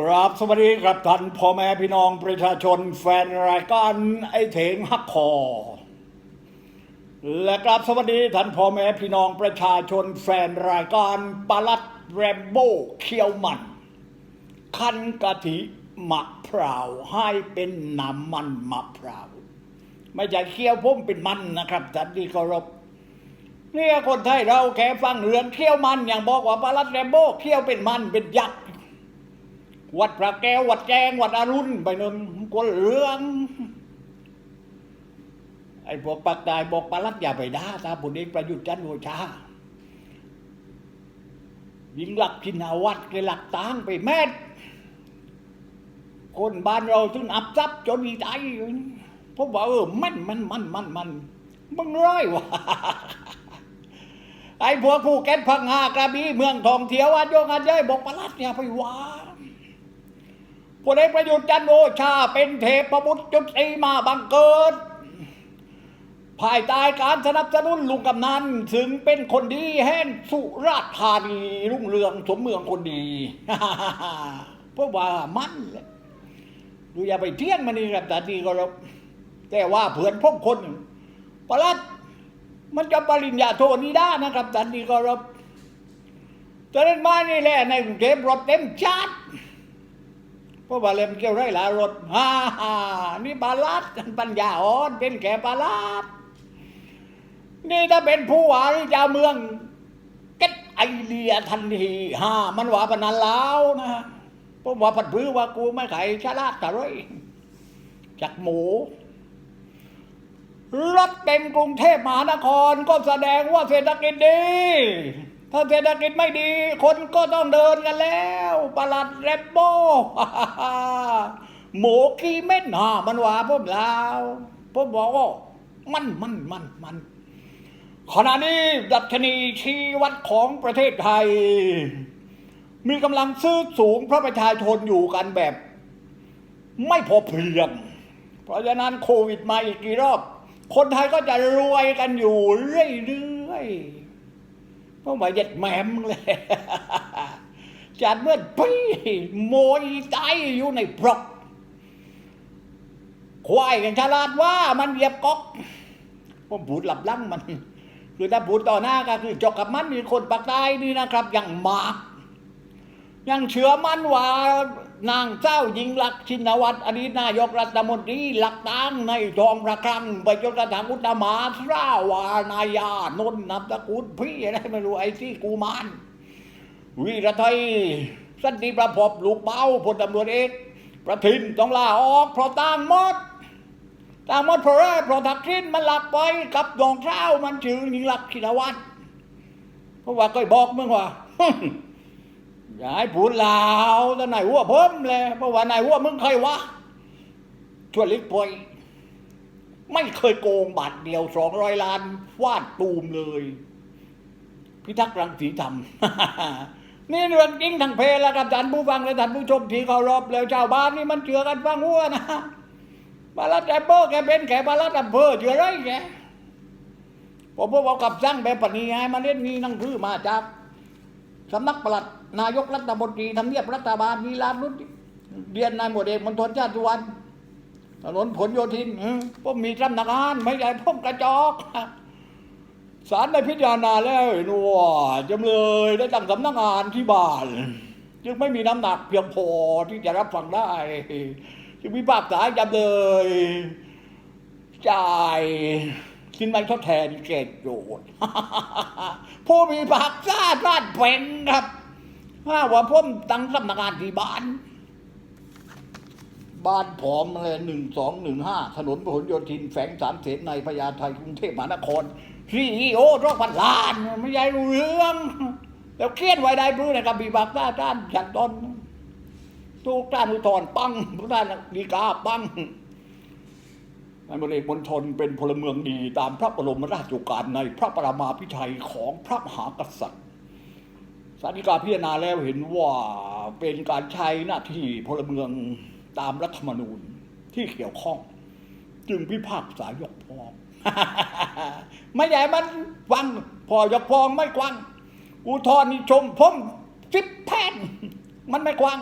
กราบสวัสดีครับท่านพ่อแม่พี่น้องประชาชนแฟนรายการไอเถงฮักคอ และกราบสวัสดีท่านพ่อแม่พี่น้องประชาชนแฟนรายการปลัดแรมโบ้เคียวมัน คั้นกะทิมะพร้าวให้เป็นน้ำมันมะพร้าวไม่ใช่เคี่ยวพุ่มเป็นมันนะครับท่านที่เคารพเนี่ยคนไทยเราแค่ฟังเรื่องเคี่ยวมันอย่างบอกว่าปลาลัดแรมโบ้เคี่ยวเป็นมันเป็นยักษ์ วัดพระแก้ว วัดแจงวัดอรุณไปนนกนเรื่อง ไอ้พวกปักตายบอกปลัดอย่าไปด่าตาผลเอกประยุทธ์จันทร์โอชายิงหลักกินาวัดเกหลักตางไปแม่คนบ้านเราถึงอับซับจนอีใจเพราะว่าเออมันมันมันมันมันมึงร้อยวะไอ้พวกผู้แก่พังงากระบี่เมืองทองเที่ยวอันโยงอันเย้ยบอกประลัดเนี่ยไปว่า พลเอกประยุทธ์จันโอชาเป็นเทพบุตรจุดสีมาบังเกิด ภายใต้การสนับสนุนลุงกำนันถึงเป็นคนดีแห่งสุราษฎร์ธานีรุ่งเรืองสมเมืองคนดีเพราะว่ามันแหละดูอย่าไปเที่ยงมันนี่ครับแต่ดีก็รับแต่ว่าเพื่อนพวกคนประหลัดมันจะปริญญาโทนี้ได้นะครับท่านที่เคารพตอนนั้นมานี่แหละในกรุงเทพรถเต็มชัด เพราะว่าเลมเกี่ยวไรล่ะรถฮ่าฮ่านี่บาลัดกันปัญญาอ่อนเป็นแก่บาลัดนี่ถ้าเป็นผู้ว่าหรือเจ้าเมืองก็ไอเดียทันทีฮ่ามันว่าปนันแล้วนะเพราะว่าผัดพื้อว่ากูไม่ไข่ชาลาดแต่ไรจากหมูรถเต็มกรุงเทพมหานครก็แสดงว่าเศรษฐกิจดี ถ้าเศรษฐกิจไม่ดี คนก็ต้องเดินกันแล้วประหลัดแรปโบหมูขี้เม็ดหนามันว่าผมแล้วผมบอกว่ามันมันมันมันขณะนี้ดัชนีชี้วัดของประเทศไทย มีกำลังซื้อสูงเพราะประชาชนอยู่กันแบบ ไม่พอเพียง เพราะฉะนั้นโควิดมาอีกกี่รอบ คนไทยก็จะรวยกันอยู่เรื่อยๆ พราะว่าเย็ดแหมมเลยจัดเมื่อปีโมยตายอยู่ในปลอกควายกันฉลาดว่ามันเหยียบก๊อกผมพูดหลับลังมัน คือถ้าพูดต่อหน้าก็คือจกกับมันมีคนปากใต้นี่นะครับ อย่างมากยังเชื่อมั่นว่า นางเจ้าหญิงลักษณ์ชินวัตรอดีตนายกรัฐมนตรีหลักตั้งในทองประครังไปจนกระทั่งอุตมาสราวานายานนท์นามสกุลพี่อะไรไม่รู้ไอ้ที่กูมานวีระไทยสันติประพบลูกเป้าพลตำรวจเอกประทินต้องลาออกเพราะตางมดตางมดเพราะอะไรเพราะทักษิณมันหลักไปกับดองเช้ามันชื่อหญิงลักษณ์ชินวัตรเพราะว่าก็บอกมึงว่า อย่าให้พูดลาวแต่นายหัวผมเลยเพราะว่านายหัวมึงเคยวะชวนลิกปอยไม่เคยโกงบาทเดียวสองร้อยล้านฟาดตูมเลย พิทักษ์รังสีธรรมนี่เรื่องจริงทางเพลแล้วครับท่านผู้ฟังและท่านผู้ชมที่เคารพแล้วชาวบ้านนี่มันเชื่อกันฟังหัวนะบาลัดแอปเปิลแกเป็นแกบาลัดอำเภอเชื่อไรแกผมบอกว่ากับสร้างแบบปณีให้มาเล่นนี่นั่งพื้มาจาก สำนักปลัดนายกรัฐมนตรีทำเนียบรัฐบาลมีลานนุษเรียนนายหมวดเอกมณฑลชาติสุวรรณถนนผลโยธินอืมผมมีสำนักงานไม่ใหญ่ผมกระจอกศาลได้พิจารณาแล้วเห็นว่าจำเลยได้ตั้งสำนักงานที่บ้าน จึงไม่มีน้ำหนักเพียงพอที่จะรับฟังได้ จึงพิพากษาจำเลยจ่าย สินไหมทดแทนเกตโจทย์ผู้มีผักซาบ้าเพ่งครับถ้าว่าผมตั้งสำนักงานที่บ้าน บ้านผอมเลยหนึ่งสองหนึ่งห้าถนนพหลโยธินแฝงสามเสนในพญาไทกรุงเทพมหานครซีโอรอบพันล้าน ไม่ใช่รู้เรื่อง แล้วเครียดไว้ได้พื้นนะครับมีบักต้าด้านจันตอนทุกด้านอุทธร์ปังทุกด้านดีกาปัง นายพลเอกมณฑลเป็นพลเมืองดีตามพระบรมราชโองการในพระปรมาภิไธยของพระมหากษัตริย์สาริกาพิจารณาแล้วเห็นว่าเป็นการใช้หน้าที่พลเมืองตามรัฐธรรมนูญที่เกี่ยวข้อง จึงพิพากษายกฟ้องไม่ใหญ่มันฟังพอยกฟ้องไม่กว้างอุทธรณ์นิชมผมสิบแผ่นมันไม่กว้าง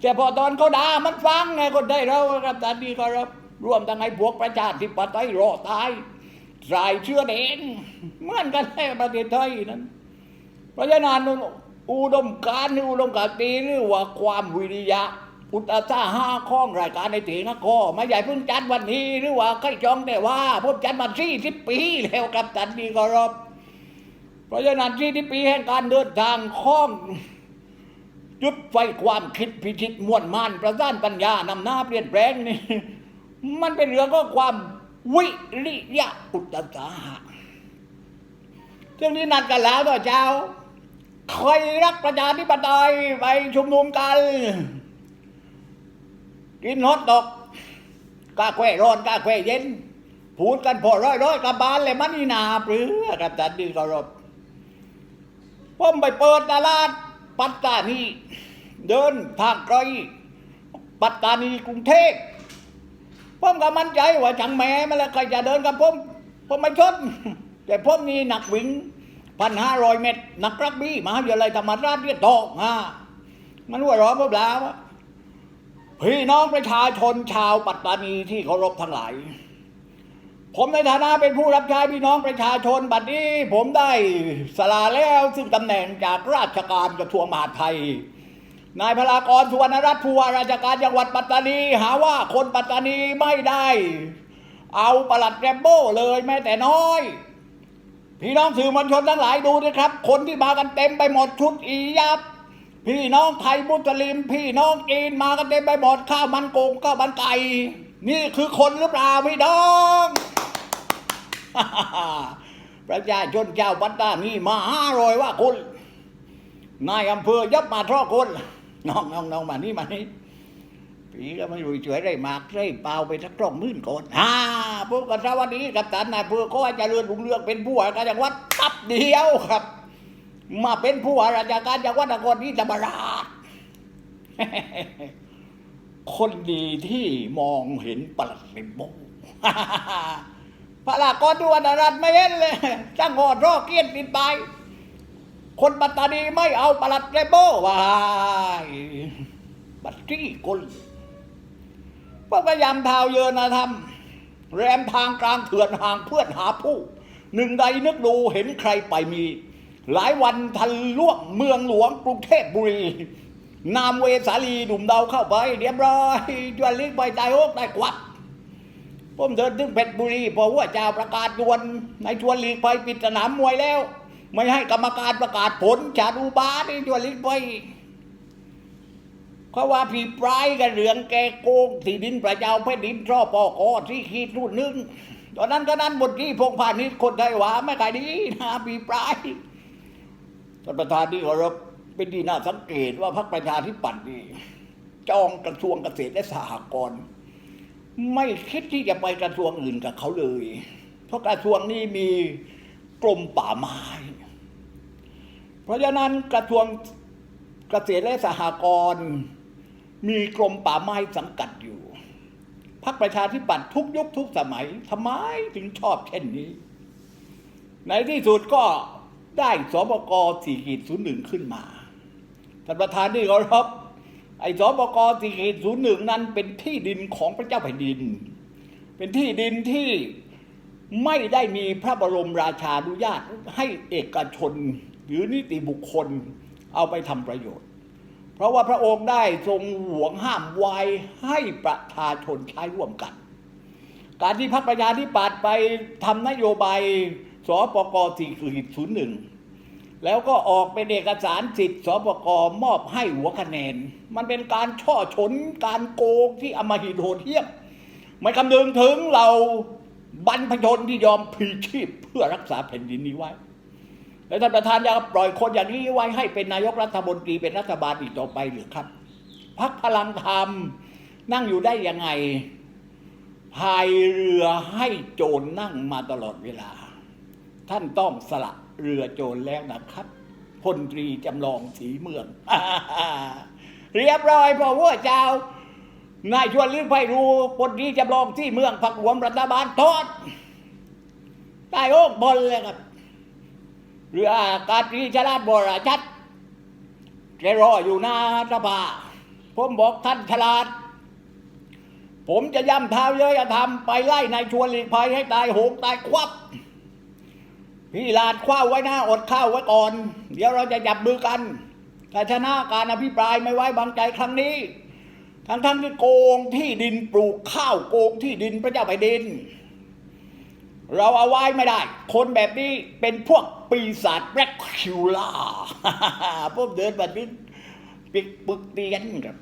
แต่พอตอนเขาด่ามันฟังไงคนได้เราครับตอนนี้ก็รับ รวมทั้งไอ้พวกประชาธิปไตยรอตายสายเชื้อแดงเหมือนกันในประเทศไทยนั้นเพราะฉะนั้นอุดมการณ์อุดมการตีหรือว่าความวิริยะอุตสาหะข้องรายการในเถนะข้อไม่ใหญ่เพิ่งจัดวันนี้หรือว่าใครจองแต่ว่าผมจัดมาสี่สิบปีแล้วครับตันนี้ก็รบเพราะฉะนั้นสี่สิบปีแห่งการเดินทางข้องจุดไฟความคิดพิชิตมวลมานประสานปัญญานำหน้าเปลี่ยนแปลงนี่ มันเป็นเรื่องของความวิริยะอุตสาหะซึ่งนี้นัดกันแล้วต่อเจ้าใครรักประชาธิปไตยไปชุมนุมกัน กินฮอตดอกกาแควร้อนกาแควเย็น พูดกันพอร้อยร้อยกับบานเลยมันนี่นาเปลือกับจัดดีกรบผมไปเปิดตลาดปัตตานี เดินทางไกลปัตตานีกรุงเทพ ผมก็มั่นใจว่าจังแม้มาแล้วใครจะเดินกับผมผมไม่ชนแต่ผมนี่หนักวิ่งพันห้าร้อยเมตรหนักรักบี้มหาวิทยาลัยธรรมราชเรียนทองอะมันว่าร้อนผมแล้วพี่น้องประชาชนชาวปัตตานีที่เคารพทั้งหลาย ผมในฐานะเป็นผู้รับใช้พี่น้องประชาชนบัดนี้ผมได้สละแล้วซึ่งตำแหน่งจากราชการกระทรวงมหาดไทย นายพลากรสุวรรณรัตน์ผู้ว่าราชการจังหวัดปัตตานี หาว่าคนปัตตานีไม่ได้ เอาประหลัดแรมโบ้เลยแม้แต่น้อย พี่น้องสื่อมวลชนทั้งหลายดูนะครับ คนที่มากันเต็มไปหมดชุดอียับ พี่น้องไทยมุสลิม พี่น้องจีนมากันเต็มไปหมดข้าวมันโกงข้าวมันไก่นี่คือคนหรือเปล่าพี่น้องประชาชนชาวปัตตานีมาห้ารอยว่าคุณนายอำเภอยับมาท่อคน น้องน้องน้องมานี่มานี่พี่ก็ไม่รู้ช่วยได้มากได้เปล่าไปสักกล่องมื่นก่อนฮ่าพวกกันสวัสดีกับตานนายอำเภอก็จะเลื่อนลุงเรืองเป็นผู้ว่าการจังหวัดตับเดียวครับ มาเป็นผู้ว่าราชการจังหวัดนครศรีธรรมราชคนดีที่มองเห็นปลัดเรมโบพระลากรทุวรรณรัตน์ไม่เห็นเลยจ้างงอดรอเกียนติดไป คนปัตตานีไม่เอาปลัดเรโบวายบัตรที่คนพวกพยายามทาวเยอนธรรมแรมทางกลางเถื่อนห่างเพื่อนหาผู้ หนึ่งใดนึกดูเห็นใครไปมี หลายวันทันล่วงเมืองหลวงกรุงเทพบุรี นามเวสาลีดุมเดาเข้าไปเรียบร้อยจวนลิกไปตายโอกได้กวัดผมเดินถึงเพชรบุรีพอว่าเจ้าประกาศดวนในชวนลีกไปปิดสนามมวยแล้ว ไม่ให้กรรมการประกาศผลจาดูบาสในชวนลีกไปเขาะว่าผีปลายกันเรื่องแกโกงที่ดินประเจ้าแผ่นดินชอบปอกอที่ขีดรุ่นหนึงตอนนั้นก็นั้นบทที่พงพาณิชย์คนไทยว่าไม่ขายดีนะผีปลายท่านประธานที่เคารพเป็นดีน่าสังเกตว่าพรรคประชาธิปัตย์นี่จองกระทรวงเกษตรและสหกรณ์ไม่คิดที่จะไปกระทรวงอื่นกับเขาเลย เพราะกระทรวงนี้มีกรมป่าไม้ เพราะฉะนั้นกระทรวงเกษตรและสหกรณ์มีกรมป่าไม้สังกัดอยู่พรรคประชาธิปัตย์ทุกยุคทุกสมัยทำไมถึงชอบเช่นนี้ ในที่สุดก็ได้สบกสี่ขีดศูนย์หนึ่งขึ้นมาท่านประธานที่เคารพไอ้สบกสี่ขีดศูนย์หนึ่งนั้นเป็นที่ดินของพระเจ้าแผ่นดิน เป็นที่ดินที่ไม่ได้มีพระบรมราชานุญาตให้เอกชน หรือนิติบุคคลเอาไปทำประโยชน์ เพราะว่าพระองค์ได้ทรงหวงห้ามไว้ให้ประชาชนใช้ร่วมกัน การที่พรรคประชาธิปัตย์ไปทำนโยบายสปกสี่ขีดศูนย์หนึ่งแล้วก็ออกเป็นเอกสารสิทธิ์สปกมอบให้หัวคะแนน มันเป็นการช่อฉนการโกงที่อำมหิตโหดเหี้ยมไม่คำนึงถึงเราบรรพชนที่ยอมพลีชีพเพื่อรักษาแผ่นดินนี้ไว้ แล้วท่านประธานจะปล่อยคนอย่างนี้ไว้ให้เป็นนายกรัฐมนตรีเป็นรัฐบาลอีกต่อไปหรือครับพักพลังธรรมนั่งอยู่ได้ยังไงพายเรือให้โจรนั่งมาตลอดเวลา ท่านต้องสละเรือโจรแล้วนะครับพลตรีจำลองสีเมือง เรียบร้อยพอว่าเจ้านายชวนลิ้นไพรูพลตรีจำลองที่เมืองผักหวมรัฐบาลทอดใต้โอกบนเลยครับ เรืออากาศตรีชลาดบราชัดแกรออยู่หน้าสภาผมบอกท่านฉลาด ผมจะย่ำเท้าเยอะธรรมไปไล่นายชวนหลีกภัยให้ตายโหงตายควับ พี่ลาดคว้าไว้หน้าอดข้าวไว้ก่อน เดี๋ยวเราจะจับมือกันถ้าชนะการอภิปรายไม่ไว้วางใจครั้งนี้ทั้งทั้งที่โกงที่ดินปลูกข้าวโกงที่ดินพระเจ้าแผ่นดิน เราเอาไว้ไม่ได้ คนแบบนี้เป็นพวกปีศาจแบล็คคิวล่าพวกเดินแบบนี้ปิกปึกเตียนครับ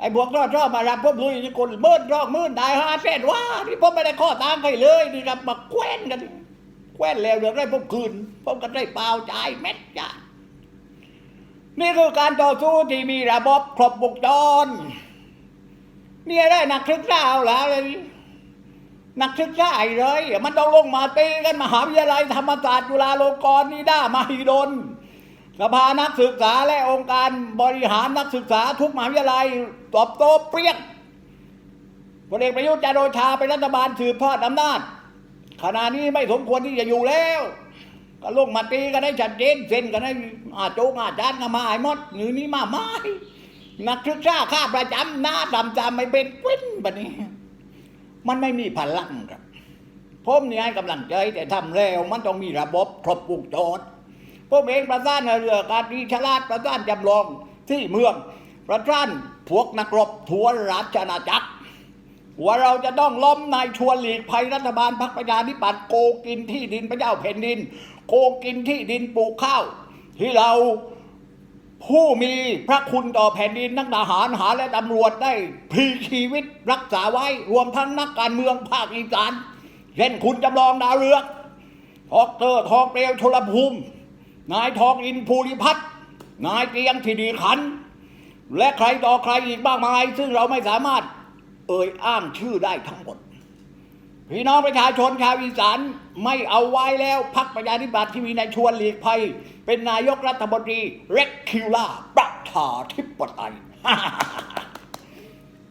ไอ้พวกรอดรอดมารับพวกลุยนี่คนเมื่นรอกมื่นตายห้าเส้นว่านี่ผมไม่ได้ข้อตามใครเลยนี่ครับมาแคว้นกันแคว้นแล้วเดือดได้ผมคืนผมก็ได้เปล่าจ่ายเม็ดจ้านี่คือการต่อสู้ที่มีระบบครบวงจรนี่ได้นักศึกษาเอาแล้วเลย นักศึกษาไอ้เลย มันต้องลงมาตีกันมหาวิทยาลัยธรรมศาสตร์จุฬาลงกรณ์นิด้ามหิดลสภานักศึกษาและองค์การบริหารนักศึกษาทุกมหาวิทยาลัยตอบโต้เปรี้ยงพลเอกประยุทธ์จันทร์โอชาเป็นรัฐบาลสืบทอดอำนาจขณะนี้ไม่สมควรที่จะอยู่แล้ว ก็ลงมาตีกันได้ชัดเจนเซ็นกันได้อาโจงอาจารย์กันมาไอ้มดหรือนี้มาไม่นักศึกษาข้าประจำหน้าดำจำไม่เป็นปิ้นแบบนี้ มันไม่มีพลังครับผมนี่ให้กำลังใจแต่ทำแล้วมันต้องมีระบบครบวงจรผมเองประสานเรือการดีฉลาดประสานจำลองที่เมืองประสานพวกนักรบทัวราชอาจักร ว่าเราจะต้องล้มนายชวนหลีกภัยรัฐบาลพรรคประชาธิปัตย์โกกินที่ดินพระเจ้าแผ่นดิน โกกินที่ดินปลูกข้าว ที่เรา ผู้มีพระคุณต่อแผ่นดินนักทหารหารและตำรวจได้พลีชีวิตรักษาไว้รวมทั้งนักการเมืองภาคอีสานเช่นคุณจำลองดาวเรืองทอกเตอร์ทองเปลวชลภูมิ นายทองอินภูริพัฒน์นายเตียงธิดีขัน และใครต่อใครอีกมากมาย ซึ่งเราไม่สามารถเอ่ยอ้างชื่อได้ทั้งหมด พี่น้องประชาชนชาวอีสาน ไม่เอาไว้แล้วพักประชาธิปัตย์ที่มีนายชวนหลีกภัย เป็นนายกรัฐมนตรีเร็กคิวล่าประชาธิปไตย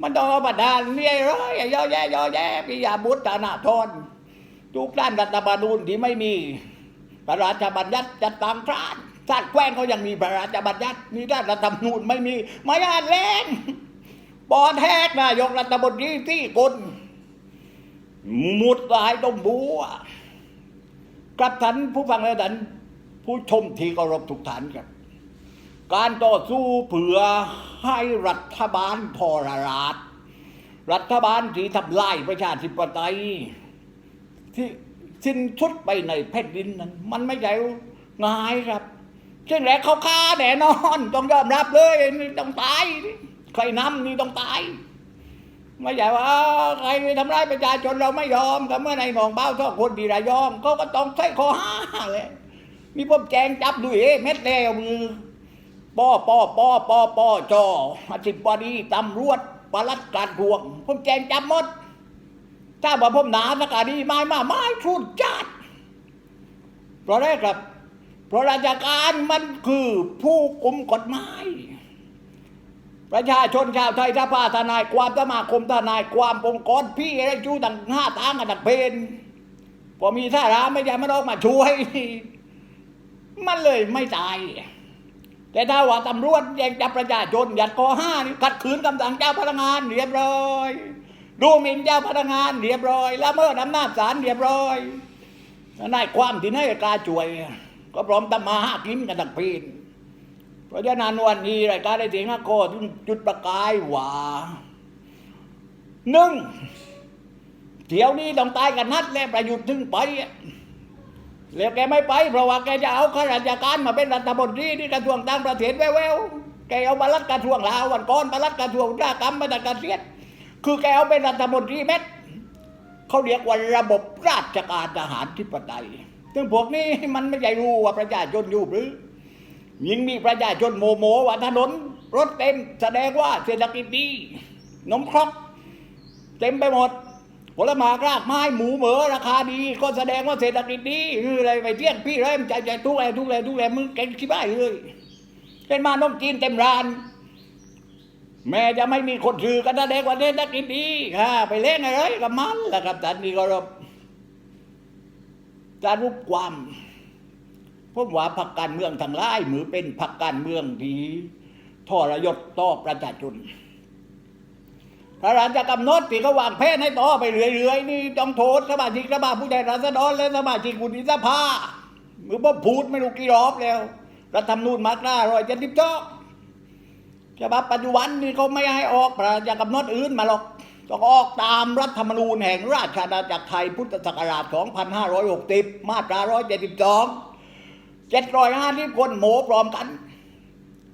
มันต้องเอาบัดาลเนี่ยเลยเยอแยะเยอแยะพิยาบุตรธนาธรทุกด้านรัฐธรรมนูญที่ไม่มีพระราชบัญญัติจัดตามพระชาติแคว้นเขายังมีพระราชบัญญัตินี่ด้านรัฐธรรมนูญไม่มีไม่อ่านเล่นปอแทกนายกรัฐมนตรีที่กลมุดลายต้องบัว กรับท่านผู้ฟังและท่านผู้ชมที่เคารพทุกท่านครับ การต่อสู้เผื่อให้รัฐบาลทรราช รัฐบาลที่ทำลายประชาธิปไตยที่สิ้นชุดไปในแผ่นดินนั้น มันไม่ใช่ง่ายครับเช่นแรกเขาฆ่าแน่นอน ต้องยอมรับเลยนี่ต้องตาย ใครนำนี่ต้องตาย ไม่ใช่ว่าใครไปทำร้ายประชาชนเราไม่ยอมก็เมื่อในหนองเบ้าทองคนดีระยองเขาก็ต้องใช้ข้อห้าเลยมีพวกแจงจับด้วยเอ๊เม็ดแล้วมือปอปอปอปอปอจออธิบดีตำรวจปลัดการทวงผมแจงจับหมดถ้าบอกผมหนาสักาดีไม้มาไม้ทุนจัดเพราะอะไรครับ เพราะราชการมันคือผู้กุมกฎหมาย ประชาชนชาวไทยสภาทนายความสมาคมทนายความองค์กรพี่อะไรจูต่างห้าทางกันต่างเพนพอมีท่าราไม่ใช่มันออกมาช่วย มันเลยไม่ตาย แต่ถ้าว่าตำรวจย่งจับประชาชนยัดข้อห้านี่ขัดขืนคำสั่งเจ้าพนักงานเรียบร้อยดูหมิ่นเจ้าพนักงานเรียบร้อยละเมิดอำนาจศาลเรียบร้อยนายความที่ไหนกาช่วย ก็พร้อมตำมาหากินกันต่างเพน เพราะฉะนั้นวันนี้รายการได้เสียงฮักโกถึงจุดประกายว่าหนึ่งเที่ยวนี้ต้องตายกันนัดและประยุทธ์ถึงไปแล้วแกไม่ไป เพราะว่าแกจะเอาข้าราชการมาเป็นรัฐมนตรีที่กระทรวงต่างประเทศแววๆแกเอาบาลัดกระทรวงลาววันก่อนบาลัดกระทรวงอุตสาหกรรมมาจากเกษตรคือแกเอาเป็นรัฐมนตรีเม็ดเขาเรียกว่าระบบราชการทหารทิปไตยซึ่งพวกนี้มันไม่ใช่รู้ว่าประชาชนอยู่หรือ ยิ่งมีประชาชนโมโมว่าถนน รถเต็มแสดงว่าเศรษฐกิจดีนมครกเต็มไปหมดผลไม้รากไม้หมูเหมอราคาดี ก็แสดงว่าเศรษฐกิจดีอะไรไปเที่ยงพี่เริ่มใจใจทุกแลทุกแลทุกแลมึงเก่งขี้บ้าเลยเป็นมานมจีนเต็มร้าน แม่จะไม่มีคนซื้อกันแสดงว่าเศรษฐกิจดีค่ะไปเล่นอะไรกับมันแหละครับท่านนี่ก็รบจะรูปความ ผมว่าพรรคการเมืองทางหลายมือเป็นพรรคการเมืองที่ทรยศต่อประชาชนพระราชกำหนดที่เขาวางแผนให้ต่อไปเรื่อยๆนี่ต้องโทษสมาชิกสภาผู้แทนราษฎรและสมาชิกวุฒิสภามือบ่พูดไม่รู้กี่รอบแล้วรัฐธรรมนูญมาตราร้อยเจ็ดสิบสองฉบับปัจจุบันนี่เขาไม่ให้ออกพระราชกำหนดอื่นมาหรอกต้องออกตามรัฐธรรมนูญแห่งราชอาณาจักรไทยพุทธศักราช 2560 มาตรา 172 750คนโหมพร้อมกัน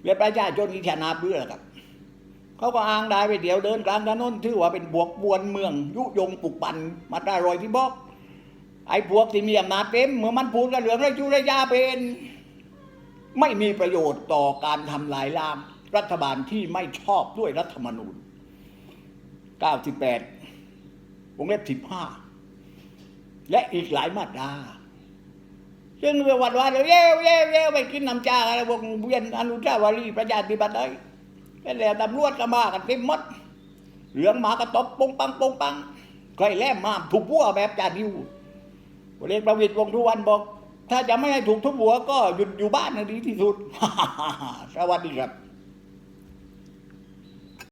เรียกประชาชนที่ชนะเบื่อครับ เขาก็อ้างได้ไปเดี๋ยวเดินกลางถนนถือว่าเป็นบวกบวนเมือง ยุยงปลุกปั่นมาตรารอยที่บอก ไอ้พวกที่มีอำนาจเต็มเมื่อมันพูดกันเหลืองไรจุระยาเป็น ไม่มีประโยชน์ต่อการทำลายล้างรัฐบาลที่ไม่ชอบด้วยรัฐธรรมนูญ 98 วงเล็บ 15 และอีกหลายมาตรา ซึ่งวันวันๆเย้เย้เย้ไปกินน้ำชาอะไรวงเวียนอนุชาวรีประชาธิปไตยก็แล้วตำรวจก็มากันเต็มมดเหลืองหมากระตบปงปังปงปังใครแล่มาถูกพัวแบบจาดิวเรียกประวิตรวงทุวันบอก ถ้าจะไม่ให้ถูกทุบหัวก็หยุดอยู่บ้านนะดีที่สุดสวัสดีครับ